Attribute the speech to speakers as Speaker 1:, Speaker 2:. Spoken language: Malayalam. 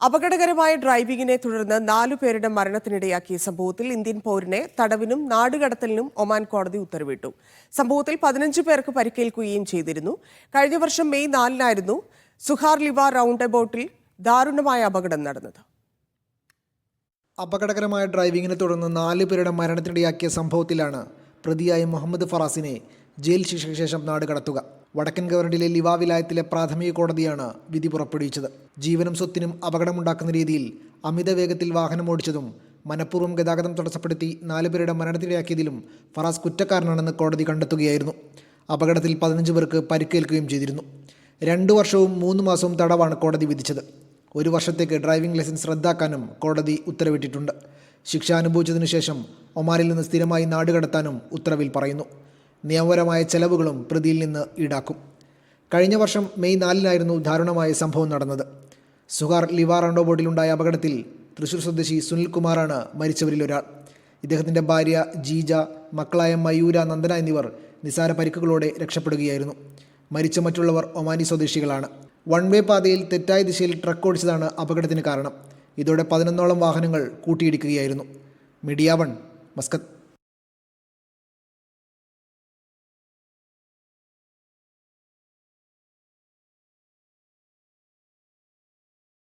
Speaker 1: അപകടകരമായ ഡ്രൈവിംഗിനെ തുടർന്ന് നാലു പേരുടെ മരണത്തിനിടയാക്കിയ സംഭവത്തിൽ ഇന്ത്യൻ പൗരനെ തടവിനും നാടുകടത്തലിനും ഒമാൻ കോടതി ഉത്തരവിട്ടു. സംഭവത്തിൽ പതിനഞ്ച് പേർക്ക് പരിക്കേൽക്കുകയും ചെയ്തിരുന്നു. കഴിഞ്ഞ വർഷം മെയ് നാലിനായിരുന്നു സുഹാർ ലിവ റൗണ്ട് അബൌട്ടിൽ ദാരുണമായ അപകടം നടന്നത്.
Speaker 2: അപകടകരമായ ഡ്രൈവിംഗിനെ തുടർന്ന് നാല് പേരുടെ മരണത്തിനിടയാക്കിയ സംഭവത്തിലാണ് പ്രതിയായ മുഹമ്മദ് ഫറാസിനെ ജയിൽ ശിക്ഷയ്ക്ക് ശേഷം നാട് കടത്തുക വടക്കൻ ഗവർണറിലെ ലിവാവിലായത്തിലെ പ്രാഥമിക കോടതിയാണ് വിധി പുറപ്പെടുവിച്ചത്. ജീവനും സ്വത്തിനും അപകടമുണ്ടാക്കുന്ന രീതിയിൽ അമിത വേഗത്തിൽ വാഹനം ഓടിച്ചതും മനഃപൂർവം ഗതാഗതം തടസ്സപ്പെടുത്തി നാലുപേരുടെ മരണത്തിനിടയാക്കിയതിലും ഫറാസ് കുറ്റക്കാരനാണെന്ന് കോടതി കണ്ടെത്തുകയായിരുന്നു. അപകടത്തിൽ പതിനഞ്ച് പേർക്ക് പരിക്കേൽക്കുകയും ചെയ്തിരുന്നു. രണ്ടു വർഷവും മൂന്ന് മാസവും തടവാണ് കോടതി വിധിച്ചത്. ഒരു വർഷത്തേക്ക് ഡ്രൈവിംഗ് ലൈസൻസ് റദ്ദാക്കാനും കോടതി ഉത്തരവിട്ടിട്ടുണ്ട്. ശിക്ഷ അനുഭവിച്ചതിനു ശേഷം ഒമാനിൽ നിന്ന് സ്ഥിരമായി നാടുകടത്താനും ഉത്തരവിൽ പറയുന്നു. നിയമപരമായ ചെലവുകളും പ്രതിയിൽ നിന്ന് ഈടാക്കും. കഴിഞ്ഞ വർഷം മെയ് നാലിനായിരുന്നു ദാരുണമായ സംഭവം നടന്നത്. സുഹാർ ലിവാറാണ്ടോ ബോർഡിലുണ്ടായ അപകടത്തിൽ തൃശൂർ സ്വദേശി സുനിൽകുമാറാണ് മരിച്ചവരിൽ ഒരാൾ. ഇദ്ദേഹത്തിന്റെ ഭാര്യ ജീജ മക്കളായ മയൂര നന്ദന എന്നിവർ നിസാര പരിക്കുകളോടെ രക്ഷപ്പെടുകയായിരുന്നു. മരിച്ച മറ്റുള്ളവർ ഒമാനി സ്വദേശികളാണ്. വൺ വേ പാതയിൽ തെറ്റായ ദിശയിൽ ട്രക്ക് ഓടിച്ചതാണ് അപകടത്തിന് കാരണം. ഇതോടെ പതിനൊന്നോളം വാഹനങ്ങൾ കൂട്ടിയിടിക്കുകയായിരുന്നു. Media one Muscat.